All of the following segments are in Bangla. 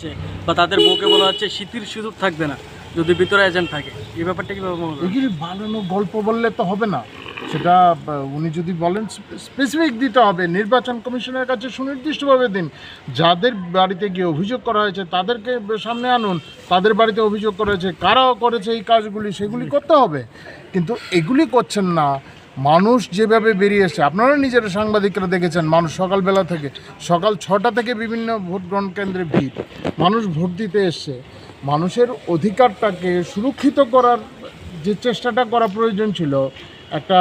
হচ্ছে বা তাদের বউকে বলা হচ্ছে শীতের সুযোগ থাকবে না, যদি ভিতরে এজেন্ট থাকে। এই ব্যাপারটা কীভাবে? এগুলি বানানো গল্প বললে তো হবে না। সেটা উনি যদি বলেন স্পেসিফিক দিতে হবে। নির্বাচন কমিশনের কাছে সুনির্দিষ্টভাবে দিন। যাদের বাড়িতে গিয়ে অভিযোগ করা হয়েছে, তাদেরকে সামনে আনুন। তাদের বাড়িতে অভিযোগ করা হয়েছে কারা করেছে এই কাজগুলি, সেগুলি করতে হবে। কিন্তু এগুলি করছেন না। মানুষ যেভাবে বেরিয়ে এসছে, আপনারা নিজেরা সাংবাদিকরা দেখেছেন, মানুষ সকালবেলা থেকে, সকাল ছটা থেকে বিভিন্ন ভোট গ্রহণ কেন্দ্রে ভিড়। মানুষ ভোট দিতে এসছে। মানুষের অধিকারটাকে সুরক্ষিত করার যে চেষ্টাটা করা প্রয়োজন ছিল, একটা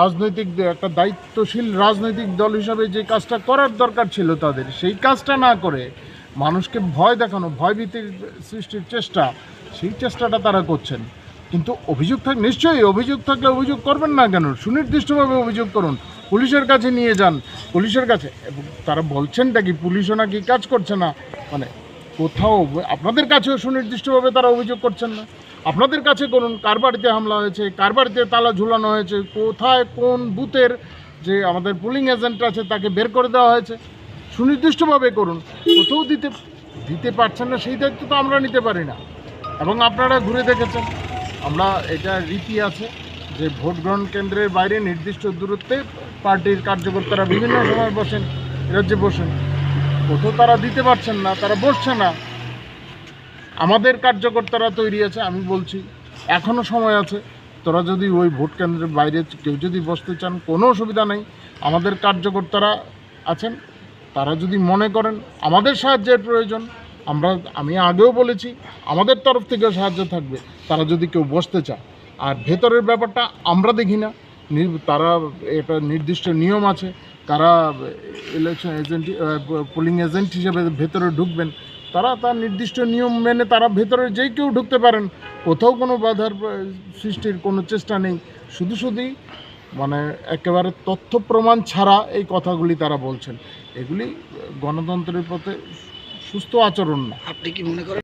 রাজনৈতিক একটা দায়িত্বশীল রাজনৈতিক দল হিসাবে যে কাজটা করার দরকার ছিল তাদের, সেই কাজটা না করে মানুষকে ভয় দেখানো, ভয়ভীতির সৃষ্টির চেষ্টা, সেই চেষ্টাটা তারা করছেন। কিন্তু অভিযোগ থাক নিশ্চয়ই অভিযোগ থাকলে অভিযোগ করবেন না কেন? সুনির্দিষ্টভাবে অভিযোগ করুন। পুলিশের কাছে নিয়ে যান। পুলিশের কাছে তারা বলছেনটা কি? পুলিশও নাকি কাজ করছে না? মানে কোথাও আপনাদের কাছেও সুনির্দিষ্টভাবে তারা অভিযোগ করছেন না। আপনাদের কাছে করুন। কার বাড়িতে হামলা হয়েছে? কার বাড়িতে তালা ঝুলানো হয়েছে? কোথায় কোন বুথের যে আমাদের পুলিং এজেন্ট আছে তাকে বের করে দেওয়া হয়েছে? সুনির্দিষ্টভাবে করুন। কোথাও দিতে দিতে পারছেন না, সেই দায়িত্ব তো আমরা নিতে পারি না। এবং আপনারা ঘুরে দেখেছেন। আমরা, এটা রীতি আছে যে ভোট গ্রহণ কেন্দ্রের বাইরে নির্দিষ্ট দূরত্বে পার্টির কার্যকর্তারা বিভিন্ন সময় বসেন, রাজ্যে বসেন। কোথাও তারা দিতে পারছেন না, তারা বসছে না। আমাদের কার্যকর্তারা তৈরি আছে, আমি বলছি এখনও সময় আছে। তোরা যদি ওই ভোট কেন্দ্রের বাইরে কেউ যদি বসতে চান, কোনো অসুবিধা নেই। আমাদের কার্যকর্তারা আছেন, তারা যদি মনে করেন, আমাদের সাহায্যের প্রয়োজন। আমরা, আমি আগেও বলেছি, আমাদের তরফ থেকেও সাহায্য থাকবে, তারা যদি কেউ বসতে চায়। আর ভেতরের ব্যাপারটা আমরা দেখি না। তারা এটা নির্দিষ্ট নিয়ম আছে, তারা ইলেকশন এজেন্ট পোলিং এজেন্ট হিসেবে ভেতরে ঢুকবেন। তারা তার নির্দিষ্ট নিয়ম মেনে তারা ভেতরে যে কেউ ঢুকতে পারেন, কোথাও কোনো বাধার সৃষ্টির কোনো চেষ্টা নেই। শুধু শুধুই মানে একেবারে তথ্য প্রমাণ ছাড়া এই কথাগুলি তারা বলছেন। এগুলি গণতন্ত্রের পথে সুস্থ আচরণ না। আপনি কি মনে করেন?